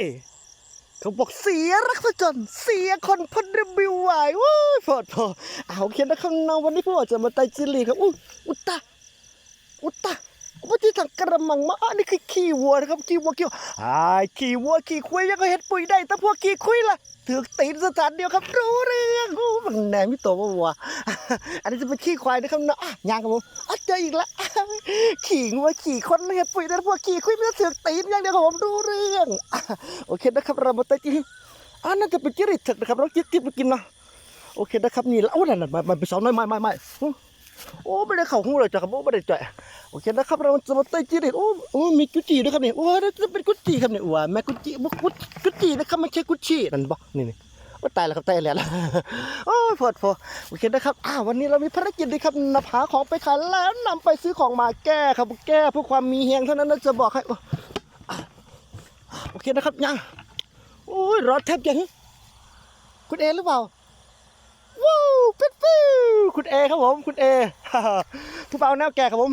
เอเขาบอกเสียรักซะจนเสียคนพันระบิวไหวว้ยพอดพอเอาเขียนะข้างนอกวันนี้พวกเราจะมาไตจิลีครับอุ้ยอุตตะอุตตะว่า ระมังมาอันนี้คือขี้วัวนะครับขี้วัวขี้วัวไอ้าขี้วัวขี้คุยยังก็เห็ดปุ๋ยได้แต่พวกขี้คุยล่ะถือตีนสถานเดียวครับ รู้เรื่องอู้มันแหนมิโตววัว อันนี้จะเป็นขี้ควายนะครับเนาะอะยางครับผมอะเจออีกแล้วขี่งัวขี่คนเห็ดปุ๋ยแต่พวกขี่คุยม่ได้ถือตีนอย่างเดียวครับผมรู้เรื่องโอเคนะครับเรามาต่จิลีอ่าน่าจะเป็นจิริตถึกนะครับเราจิบจิบไปกินนะโอเคนะครับนี่แล้วโอ้นั่นมันมันเป็นสองน้อยไม่ไม่ไม่ โอ้ไม่ได้เข่าหูเลยจ้ะครับโอ้ไม่ได้จ่อยโอเคนะครับเราจะมาเต้จิริตโอ้โอ้มีกุจิด้วยครับเนี่โอ้จะเป็นกุจิครับเนี่ยว้าแม่กุจิบุกุกุจินะครับไม่ใช่กุจินั่นบอกนี่นี่ว่าตายแล้วครับตายแล้วโอ้ยพอดพอโอเคนะครับอ้าววันนี้เรามีภารกิจดีครับนำหาของไปขายแล้วนำไปซื้อของมาแก้ครับแก้เพื่อความมีเฮงเท่านั้นนะจะบอกให้โอเคนะครับยังโอ้ยรถแทบจะหึคุณเอหรือเปล่า ปิ๊ดปิ๊วคุณเอครับผมคุณเอผู้เปล่าแนวแก่ครับผม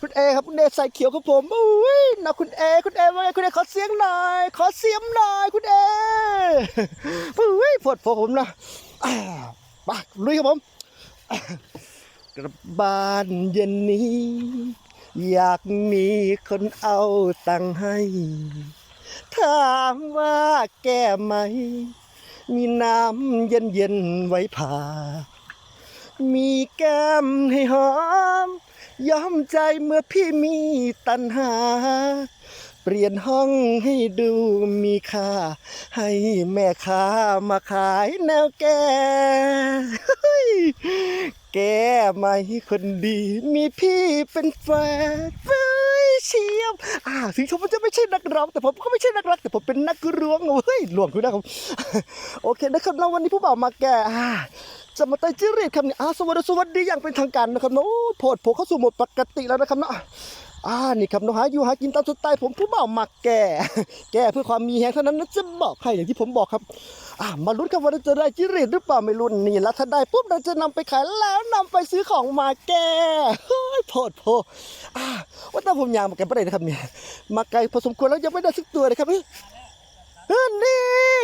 คุณเอครับคุณเอใส่เขียวครับผมอุ้ยนะคุณเอคุณเอว่าไงคุณเอขอเสียงหน่อย ขอเสียงหน่อยคุณเออุ้ยปวดผมนะอ่าไปลุยครับผมกลับบ้านเย็นนี้ อยากมีคนเอาตังค์ให้ ถามว่าแก้ไหม มีน้ำเย็นเย็นๆไว้ผ่า มีแก้มให้หอมยอมใจเมื่อพี่มีตัณหา เปลี่ยนห้องให้ดูมีค่า ให้แม่ค้ามาขายแนวแก้เฮ้ยแก้ไหมคนดี มีพี่เป็นแฟน เชียบอ่าถึงผมจะไม่ใช่นักร้อง แต่ผมก็ไม่ใช่นักรักแต่ผมเป็นนักร้องเฮ้ยหลวงคุณนะครับโอเคนะครับแล้ววันนี้ผู้บ่าวมาแก่อ่า จะมาไต่จิรีดครับเนี่ยอาสวัสดีสวัสดีอย่างเป็นทางการนะครับเนาะโอ้โพดโผเข้าสู่โหมดปกติแล้วนะครับเนาะอ่านี่ครับเนาะหาอยู่หากินตามสไตล์ผมผู้บ่าวมาแก่ แก่เพื่อความมีแฮงเท่านั้นนะจะบอกให้อย่างที่ผมบอกครับอ่ามาลุ้นกันว่าเราจะได้จิรีดหรือเปล่าไม่รู้นี่แล้วถ้าได้ปุ๊บเราจะนำไปขายแล้วนำไปซื้อของมาแก่เฮ้ยโพดโผอ่าว่าแต่ผมยางมาแก่ประเด็นนะครับเนี่ยมาไกลพอสมควรแล้วยังไม่ได้สักตัวเลยครับ นี่เออนี่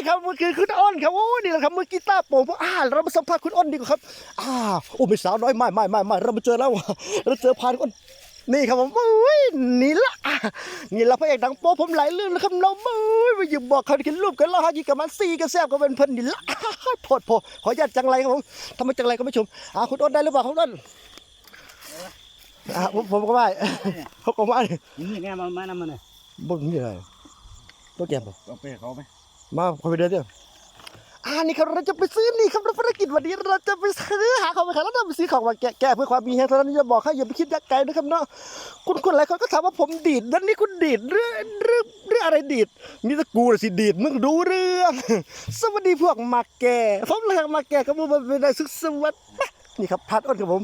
ครับเมื่อคืนคุณอ้นครับโอ้นี่แหละครับเมื่อกีตาร์โปร่งอ่าเรามาสัมภาษณ์คุณอ้นดีกว่าครับ อ่าโอ้ไม่สาวน้อยไม่ไม่ไม่ไม่เรามาเจอแล้วเราเจอพานคุณอ้นนี่ครับผมโอ้ยนี่ละอะนี่ละพระเอกดังโป๊ผมหลายเรื่องแล้วครับน้องโอ้ยมาอยู่บอกเขากินรูปกันแล้วฮะกินกับมันซีกันแซ่บกันเป็นเพิ่นนี่ละโพดโพขออนุญาตจังไรครับผมทำไมจังไรก็ไม่ชมอ่าคุณอ้นได้หรือเปล่าคุณอ้นอ่าผมผมก็ไม่ผมก็ไม่นี่ไงมันมานำมันเลยบ่มีอะไร ตัวแกมเอาไปให้เขาไหมมาคอยไปเดินเดี๋ยวอ่านี่ครับเราจะไปซื้อนี่ครับภารกิจวันนี้เราจะไปซื้อหาของไปขายแล้วเราไปซื้อของมาแกะแกะเพื่อความมีแฮงเท่านั้นจะบอกให้อย่าไปคิดยักไกลนะครับเนาะคุณคนหลายคนก็ถามว่าผมดีดนั่นนี่คุณดีดเรื่องเรื่องเรื่องอะไรดีดมีแต่กูน่ะสิดีดมึงดูเรื่องสวัสดีพวกมาแก่ผมเลยมาแก่กับมึงเป็นได้สุขสวัสดิ์นี่ครับพัดอ้นครับผม